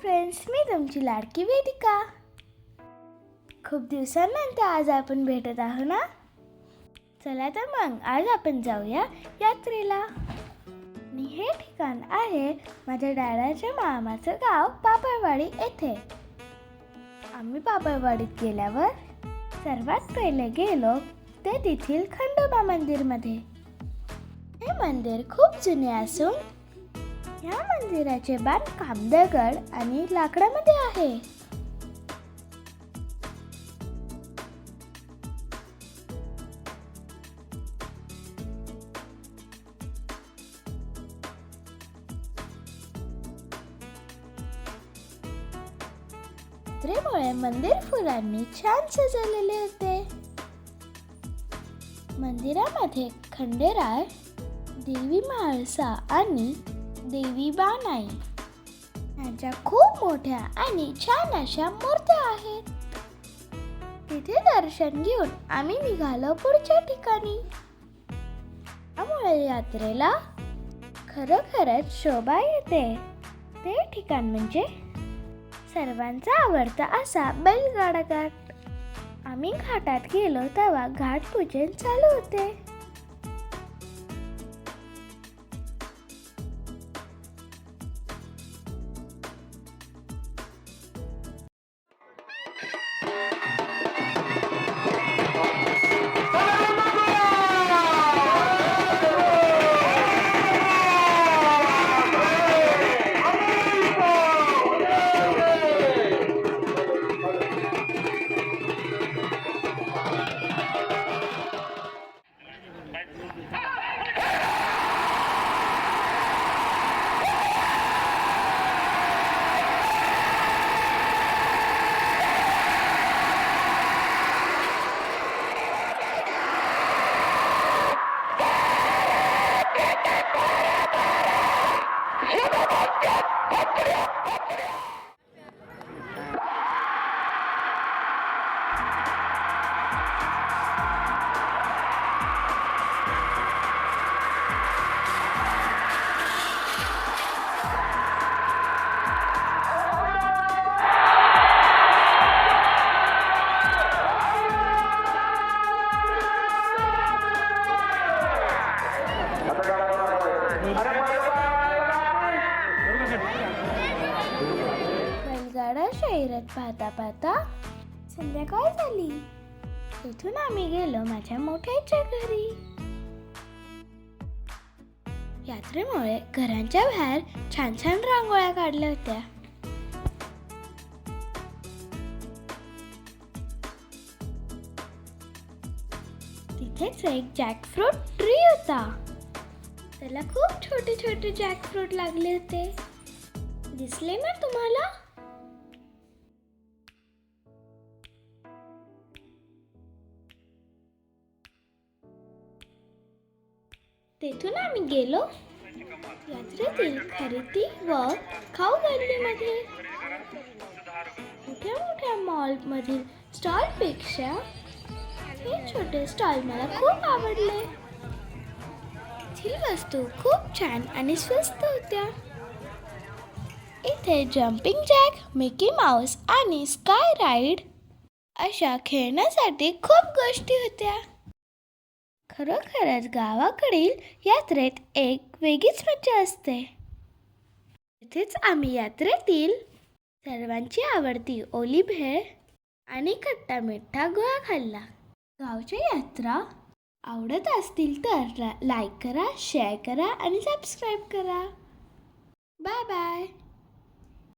Friends मी तुमची लाडकी वेदिका. खूप दिवसांनंतर आज आपण भेटत आहो ना? चला तर मग आज आपण जाऊया यात्रेला. आणि हे ठिकाण आहे माझ्या डॅडाच्या मामाचं गाव पापळवाडी येथे. आम्ही पापळवाडीत गेल्यावर सर्वात पहिले गेलो ते तेथील खंडोबा मंदिरमध्ये. हे मंदिर खूप जुने असून या मंदिराचे बांधकाम दगड आणि लाकडामध्ये आहे. यात्रेमुळे मंदिर फुलांनी छान सजवलेले होते. मंदिरामध्ये खंडेराय देवी म्हाळसा आणि देवी बानाई त्यांच्या खूप मोठ्या आणि छान अशा मूर्त्या आहेत. तिथे दर्शन घेऊन आम्ही निघालो पुढच्या ठिकाणी. त्यामुळे यात्रेला खरोखरच शोभा येते. ते ठिकाण म्हणजे सर्वांचा आवडता असा बैलगाडा घाट. आम्ही घाटात गेलो तेव्हा घाट पूजन चालू होते. फिरत पाहता पाहता संध्याकाळ झाली. तिथून आम्ही गेलो माझ्या मोठ्याच्या घरी. यात्रेमुळे घरांच्या बाहेर छान छान रांगोळ्या काढल्या होत्या. तिथेच एक जॅकफ्रूट ट्री होता. त्याला खूप छोटे छोटे जॅकफ्रूट लागले होते. दिसले ना तुम्हाला? तेथून आम्ही गेलो. यात्रेतील खरेदी व खाऊ गल्लीमध्ये मोठ्या मोठ्या मॉलमधील स्टॉलपेक्षा हे छोटे स्टॉल मला खूप आवडले. येथील वस्तू खूप छान आणि स्वस्त होत्या. इथे जम्पिंग जॅक मिकी माऊस आणि स्काय राईड अशा खेळण्यासाठी खूप गोष्टी होत्या. खरोखरच गावाकडील यात्रेत एक वेगळीच मजा असते. तिथेच आम्ही यात्रेतील सर्वांची आवडती ओली भेळ आणि खट्टा मिठा गोळा खाल्ला. गावच्या यात्रा आवडत असतील तर लाईक करा शेअर करा आणि सबस्क्राईब करा. Bye bye